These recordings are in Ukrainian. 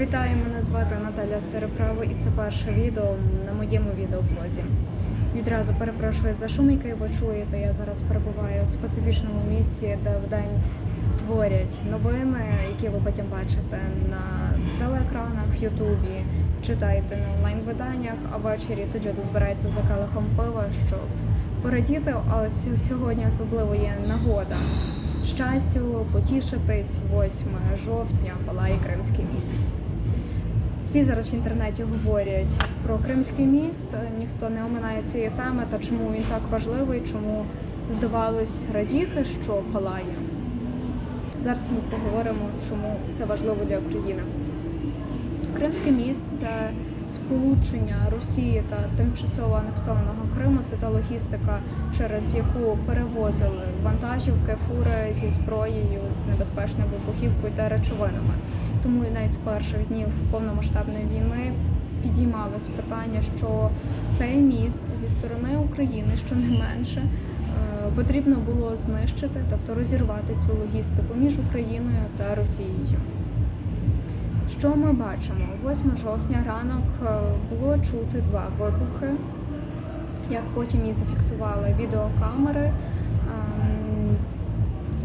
Вітаю, мене звати Наталя Староправа і це перше відео на моєму відеоблозі. Відразу перепрошую за шум, який ви чуєте. Я зараз перебуваю в специфічному місці, де вдень творять новини, які ви потім бачите на телеекранах, в Ютубі, читаєте на онлайн-виданнях, а ввечері тут люди збираються за келихом пива, щоб порадіти. А ось сьогодні особливо є нагода щастю потішитись 8 жовтня палає Кримський міст. Всі зараз в інтернеті говорять про Кримський міст, ніхто не оминає цієї теми та чому він так важливий, чому здавалось радіти, що палає. Зараз ми поговоримо, чому це важливо для України. Кримський міст це сполучення Росії та тимчасово анексованого Криму. Це та логістика, через яку перевозили вантажівки, фури зі зброєю, з небезпечною вибухівкою та речовинами. Тому навіть з перших днів повномасштабної війни підіймалось питання, що цей міст зі сторони України, що не менше, е, потрібно було знищити, тобто розірвати цю логістику між Україною та Росією. Що ми бачимо? 8 жовтня ранок е, було чути два вибухи, як потім і зафіксували відеокамери.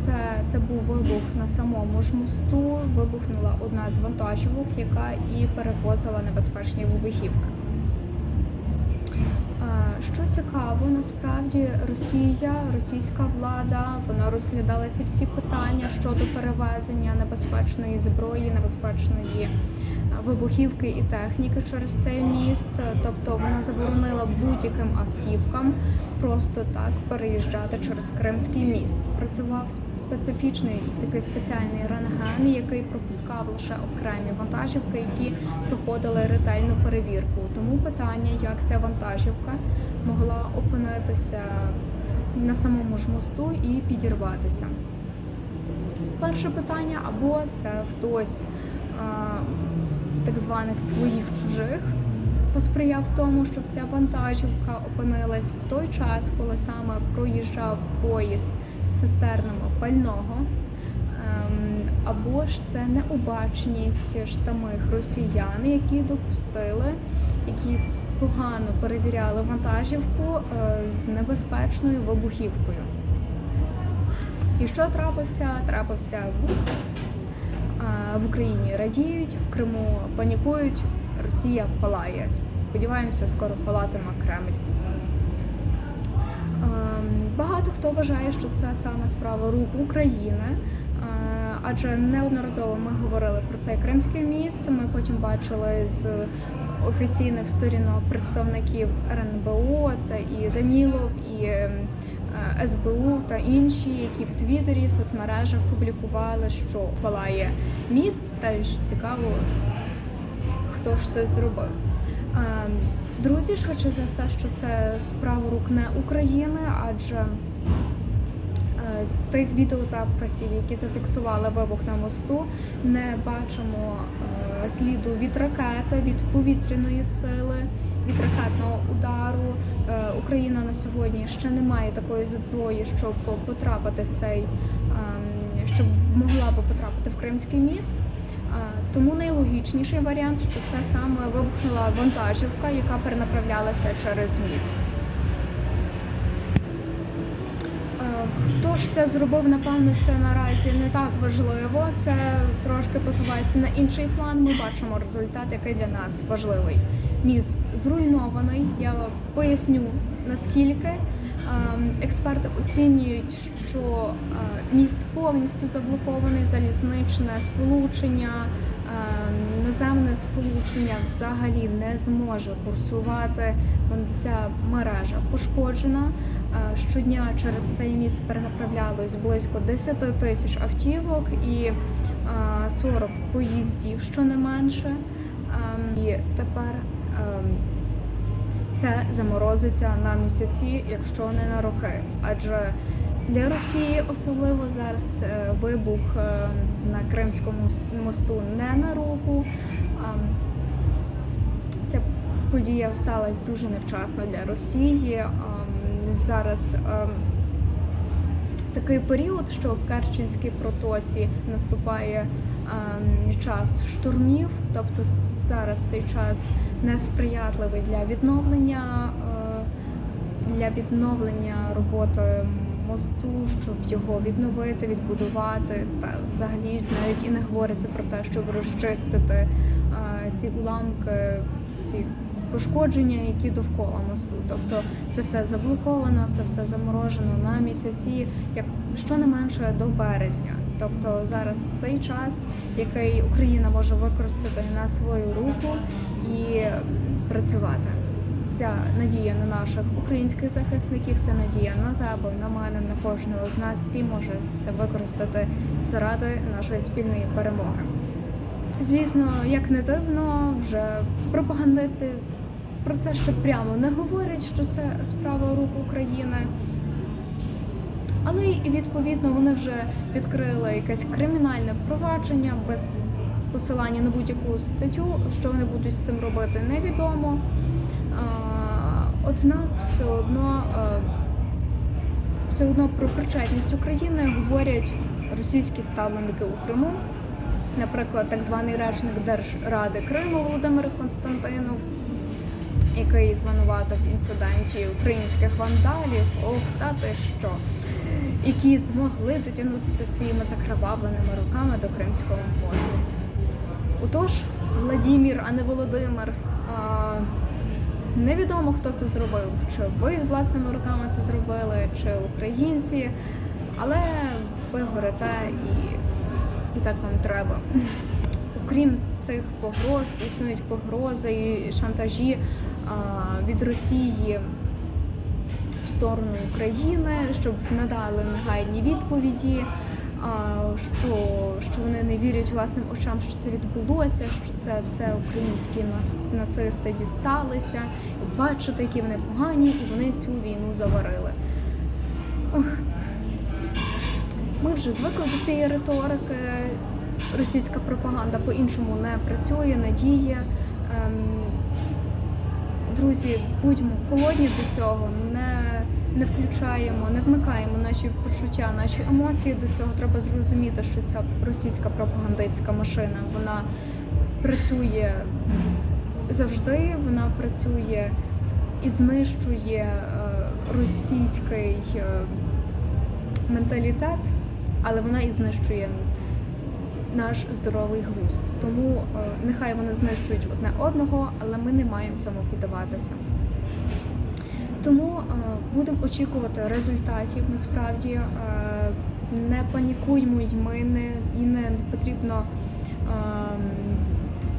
Це, це був вибух на самому ж мосту. Вибухнула одна з вантажівок, яка і перевозила небезпечні вибухівки. Е, Що цікаво, насправді Росія, російська влада, вона розглядала ці всі питання щодо перевезення небезпечної зброї, небезпечної е, вибухівки і техніки через цей міст. Тобто вона заборонила будь-яким автівкам просто так переїжджати через Кримський міст. Працював специфічний такий спеціальний рентген, який пропускав лише окремі вантажівки, які проходили ретельну перевірку. Тому питання, як ця вантажівка могла опинитися на самому ж мосту і підірватися. Перше питання або це хтось а, з так званих своїх чужих посприяв тому, щоб ця вантажівка опинилась в той час, коли саме проїжджав поїзд з цистернами пального. Ем, Або ж це необачність ж самих росіян, які допустили, які погано перевіряли вантажівку е, з небезпечною вибухівкою. І що трапився? Трапився вибух. В Україні радіють, в Криму панікують, Росія палає. Сподіваємося, скоро палатиме Кремль. Багато хто вважає, що це саме справа рук України, е, адже неодноразово ми говорили про цей Кримський міст. Ми потім бачили з офіційних сторінок представників РНБО, це і Данілов, і ем, е, СБУ та інші, які в Твіттері, в соцмережах публікували, що палає міст. Теж цікаво, хто ж це зробив. Ем, Друзі, швидше за все, що це справа рук не України, адже е, з тих відеозаписів, які зафіксували вибух на мосту, не бачимо е, сліду від ракети, від повітряної сили, від ракетного удару. Е, Україна на сьогодні ще не має такої зброї, щоб потрапити в цей, ем, щоб могла би потрапити в Кримський міст. Тому найлогічніший варіант, що це саме вибухнула вантажівка, яка перенаправлялася через міст. Е, Хто ж це зробив, напевно, це наразі не так важливо. Це трошки посувається на інший план. Ми бачимо результат, який для нас важливий. Міст зруйнований. Я поясню наскільки. Ем, Експерти оцінюють, що е, міст повністю заблокований, залізничне сполучення, наземне сполучення взагалі не зможе курсувати. Ця мережа пошкоджена. Е, Щодня через цей міст перенаправлялось близько 10 тисяч автівок і е, 40 поїздів, що не менше. Ем, І тепер ем, це заморозиться на місяці, якщо не на роки. Адже для Росії особливо зараз е, вибух е, на Кримському мосту не на руку. Ця подія сталася дуже невчасно для Росії. Зараз ем, такий період, що в Керченській протоці наступає час штурмів, тобто зараз цей час несприятливий для відновлення е, для відновлення роботи мосту, щоб його відновити, відбудувати, та взагалі навіть і не говориться про те, щоб розчистити ці уламки, ці пошкодження, які довкола мосту. Тобто це все заблоковано, це все заморожено на місяці, як щонайменше до березня. Тобто зараз цей час, який Україна може використати на свою руку і працювати. Вся надія на наших українських захисників, вся надія на тебе, на мене, на кожного з нас, який може це використати заради нашої спільної перемоги. Звісно, як не дивно, вже пропагандисти про це ще прямо не говорять, що це справа рук України. Але і відповідно вони вже відкрили якесь кримінальне провадження без посилання на будь-яку статтю. Що вони будуть з цим робити, невідомо. А, Однак все одно е, все одно про причетність України говорять російські ставленники у Криму, наприклад, так званий речник Держради Криму Володимир Константинов, який звинуватив в інциденті українських вандалів, ох, та ти що, які змогли дотягнутися своїми закривавленими руками до Кримського мосту. Отож, Владімір, а не Володимир. а, Невідомо, хто це зробив, чи ви власними руками це зробили, чи українці, але ви горите і, і так вам треба. Окрім цих погроз, існують погрози і шантажі а, від Росії в сторону України, щоб надали негайні відповіді, що, що вони не вірять власним очам, що це відбулося, що це все українські нацисти дісталися, бачите, які вони погані, і вони цю війну заварили. Ох. Ми вже звикли до цієї риторики. Російська пропаганда по-іншому не працює, не діє. Друзі, будьмо холодні до цього, не, не включаємо, не вмикаємо наші почуття, наші емоції до цього. Треба зрозуміти, що ця російська пропагандистська машина вона працює завжди, вона працює і знищує е, російський е, менталітет, але вона і знищує наш здоровий глузд. Тому е, нехай вони знищують одне одного, але ми не маємо цьому піддаватися. Тому е, будемо очікувати результатів. Насправді е, не панікуймо й ми не і не потрібно е,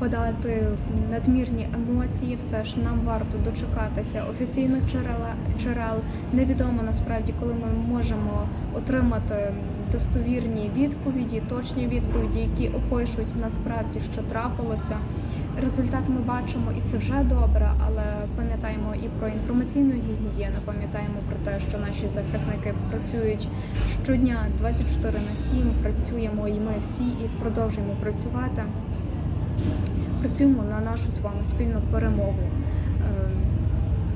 в надмірні емоції. Все ж нам варто дочекатися офіційних джерел. джерел. Невідомо насправді, коли ми можемо отримати достовірні відповіді, точні відповіді, які опишуть насправді, що трапилося. Результат ми бачимо, і це вже добре, але пам'ятаємо і про інформаційну гігієну, пам'ятаємо про те, що наші захисники працюють щодня 24 на 7, працюємо і ми всі і продовжуємо працювати. Працюємо на нашу з вами спільну перемогу. Е,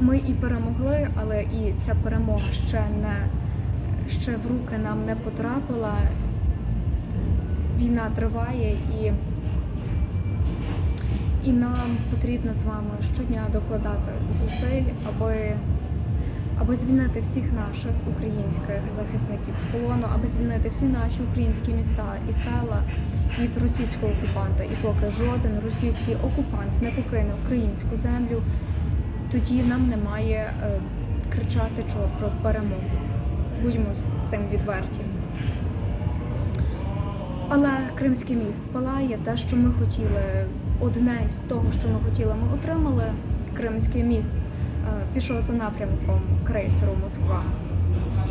Ми і перемогли, але і ця перемога ще не ще в руки нам не потрапила. Війна триває і, і нам потрібно з вами щодня докладати зусиль, аби, аби звільнити всіх наших українських захисників з полону, аби звільнити всі наші українські міста і села від російського окупанта. І поки жоден російський окупант не покине українську землю, тоді нам немає е, кричати чого про перемогу. Будьмо з цим відверті. Але Кримський міст палає те, що ми хотіли. Одне з того, що ми хотіли, ми отримали. Кримський міст е, пішов за напрямком крейсеру Москва.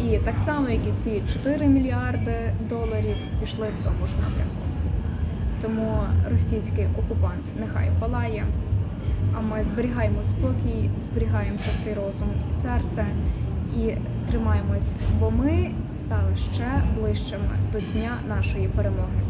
І так само, як і ці 4 мільярди доларів пішли в тому ж напрямку. Тому російський окупант нехай палає, а ми зберігаємо спокій, зберігаємо чистий розум і серце і тримаємось, бо ми стали ще ближчими до дня нашої перемоги.